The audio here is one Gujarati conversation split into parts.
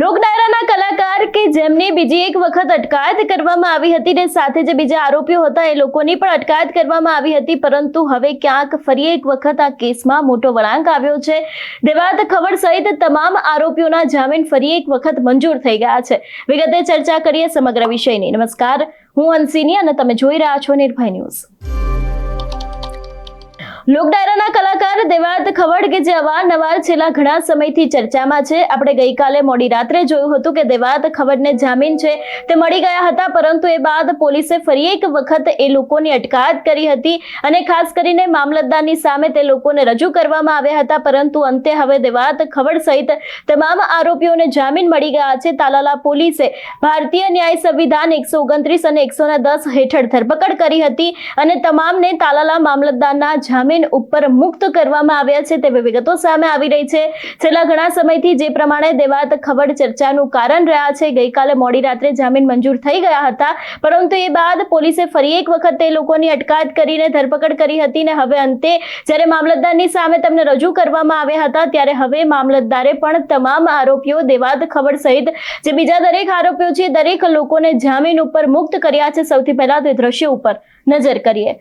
લોકડાયરાના કલાકાર કે જેમની બીજી એક વખત અટકાયત કરવામાં આવી હતી ને સાથે જે બીજા આરોપીઓ હતા, એ લોકોની પણ અટકાયત કરવામાં આવી હતી. પરંતુ હવે ક્યાંક ફરી એક વખત આ કેસમાં મોટો વળાંક આવ્યો છે. દેવાત ખબર સહિત તમામ આરોપીઓના જામીન ફરી એક વખત મંજૂર થઈ ગયા છે. વિગતે ચર્ચા કરીએ સમગ્ર વિષયની. નમસ્કાર. હું અંસિની અને તમે જોઈ રહ્યા છો નિર્ભય ન્યૂઝ. લોકડાયરાના કલાકાર દેવાત ખવડ કે જે અવારનવાર છેલ્લા ઘણા સમયથી ચર્ચામાં છે. આપણે ગઈકાલે મોડી રાત્રે જોયું હતું કે દેવાત ખવડને જામીન છે તે મળી ગયા હતા, પરંતુ એ બાદ પોલીસે ફરી એક વખત એ લોકોની અટકાયત કરી હતી અને ખાસ કરીને મામલતદારની સામે તે લોકોને રજૂ કરવામાં આવ્યા હતા, પરંતુ અંતે હવે દેવાત ખવડ સહિત તમામ આરોપીઓને જામીન મળી ગયા છે. તાલાલા પોલીસે ભારતીય ન્યાય સંવિધાન એકસો ઓગણત્રીસ અને એકસો દસ હેઠળ ધરપકડ કરી હતી અને તમામને તાલાલા મામલતદારના જામીન ઉપર મુક્ત કરવામાં આવ્યા છે તેવી વિગતો સામે આવી રહી છે. છેલ્લા ઘણા સમયથી જે પ્રમાણે દેવાત ખબર ચર્ચાનું કારણ રહ્યા છે, ગઈકાલે મોડી રાત્રે જામીન મંજૂર થઈ ગયા હતા, પરંતુ એ બાદ પોલીસે ફરી એક વખત તે લોકોની અટકાયત કરીને ધરપકડ કરી હતી ને હવે અંતે જ્યારે મામલતદારની સામે તેમને રજૂ કરવામાં આવ્યા હતા, ત્યારે હવે મામલતદારે પણ તમામ આરોપીઓ દેવાત ખબર સહિત જે બીજા દરેક આરોપીઓ છે, દરેક લોકોને જામીન ઉપર મુક્ત કર્યા છે. સૌથી પહેલા તો દ્રશ્યો ઉપર નજર કરીએ.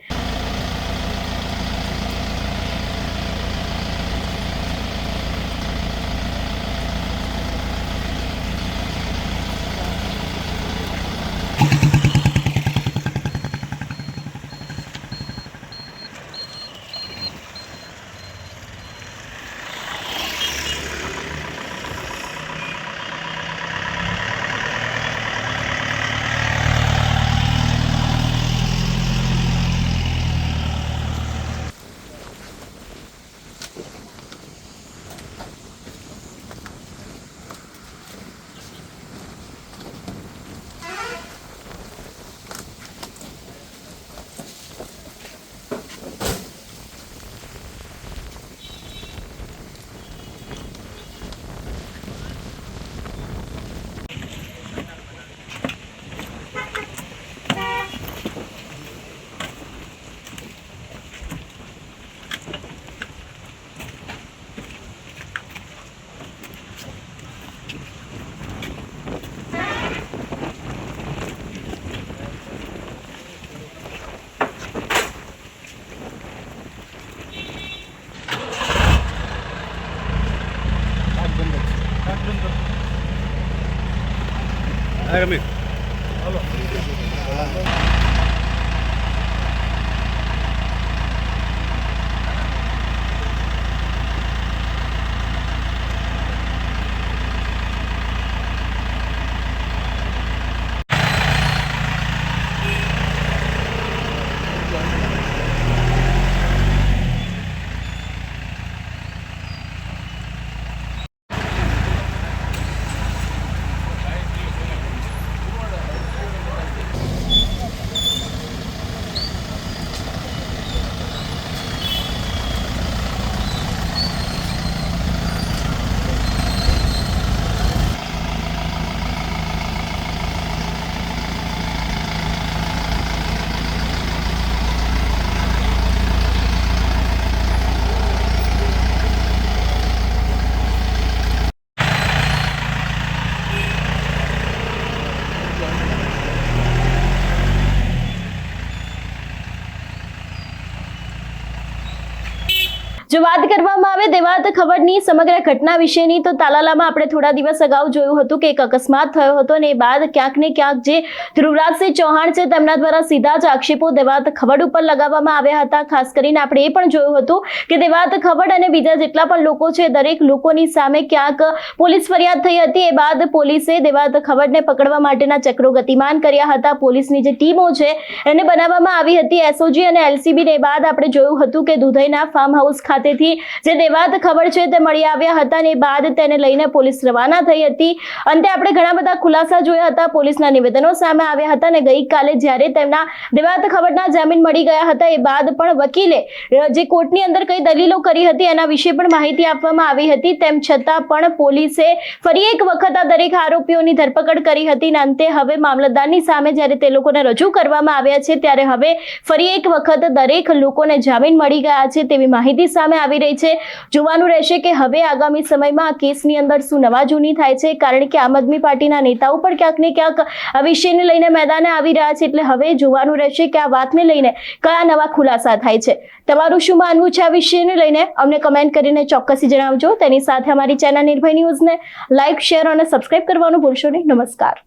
Ai, amigo. જો વાત કરવામાં આવે દેવાત ખબરની સમગ્ર ઘટના વિશેની, તો તાલાલામાં આપણે થોડા દિવસ અગાઉ જોયું હતું કે એક અકસ્માત થયો હતો અને એ બાદ ક્યાંક ને ક્યાંક જે ધ્રુવરાજસિંહ ચૌહાણ છે તેમના દ્વારા સીધા જ આક્ષેપો દેવાત ખવડ ઉપર લગાવવામાં આવ્યા હતા. ખાસ કરીને આપણે એ પણ જોયું હતું કે દેવાત ખવડ અને બીજા જેટલા પણ લોકો છે, દરેક લોકોની સામે ક્યાંક પોલીસ ફરિયાદ થઈ હતી. એ બાદ પોલીસે દેવાત ખવડને પકડવા માટેના ચક્રો ગતિમાન કર્યા હતા. પોલીસની જે ટીમો છે એને બનાવવામાં આવી હતી. એસઓજી અને એલસીબી ને બાદ આપણે જોયું હતું કે દુધઈના ફાર્મ હાઉસ ખાતેથી જે દેવાત ખબર છે તે મળી આવ્યા હતા અને બાદ તેને લઈને પોલીસ રવાના થઈ હતી. અંતે આપણે ઘણા બધા ખુલાસા જોયા હતા પોલીસના નિવેદનો સામે આવ્યા હતા અને ગઈકાલે જ્યારે તેમના દેવાત ખબરના જામીન મળી ગયા હતા એ બાદ પણ વકીલે જે કોર્ટની અંદર કઈ દલીલો કરી હતી એના વિશે પણ માહિતી આપવામાં આવી હતી. તેમ છતાં પણ પોલીસે ફરી એક વખત આ દરેક આરોપીઓની ધરપકડ કરી હતી અને અંતે હવે મામલતદારની સામે જ્યારે તે લોકોને રજૂ કરવામાં આવ્યા છે, ત્યારે હવે ફરી એક વખત દરેક લોકોને જામીન મળી ગયા છે તેવી માહિતી સામે સામે આવી રહી છે. જોવાનું રહેશે કે હવે આગામી સમયમાં આ કેસની અંદર શું નવા જૂની થાય છે. કારણ કે આમ આદમી પાર્ટીના નેતાઓ પણ ક્યાંક ને ક્યાંક આ વિષયને લઈને મેદાને આવી રહ્યા છે. એટલે હવે જોવાનું રહેશે કે આ વાતને લઈને કયા નવા ખુલાસા થાય છે. તમારું શું માનવું છે આ વિષયને લઈને? અમને કમેન્ટ કરીને ચોક્કસથી જણાવજો. તેની સાથે અમારી ચેનલ નિર્ભય ન્યૂઝને લાઇક શેર અને સબસ્ક્રાઇબ કરવાનું ભૂલશો નહીં. નમસ્કાર.